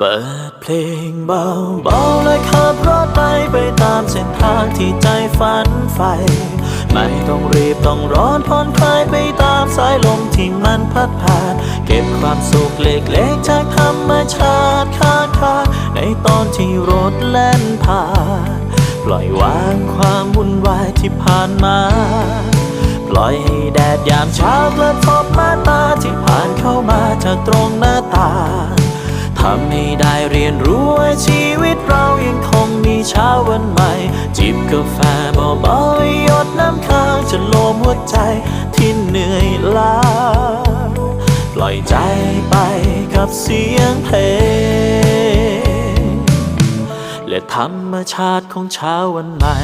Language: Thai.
เปิดเพลงเบาเบาๆและขับรถไปไปตามเส้นทางที่ใจฝันใฝ่ไม่ต้องรีบต้องร้อนผ่อนคลายไปตามสายลมที่มันพัดผ่าน เก็บความสุขเล็กๆจากธรรมชาติข้างทาในตอนที่รถแล่นผ่าน ปล่อยวางความวุ่นวายที่ผ่านมา ปล่อยให้แดดยามเช้ากระทบมาตาที่ผ่านเข้ามาจากตรงหน้าต่างำให้ได้เรียนรู้ว่าชีวิตเรายังคงมีเช้าวันใหม่ จิบกาแฟเบาๆหยดน้ำค้างจะโลมหัวใจที่เหนื่อยล้า ปล่อยใจไปกับเสียงเพลงและธรรมชาติของเช้าวันใหม่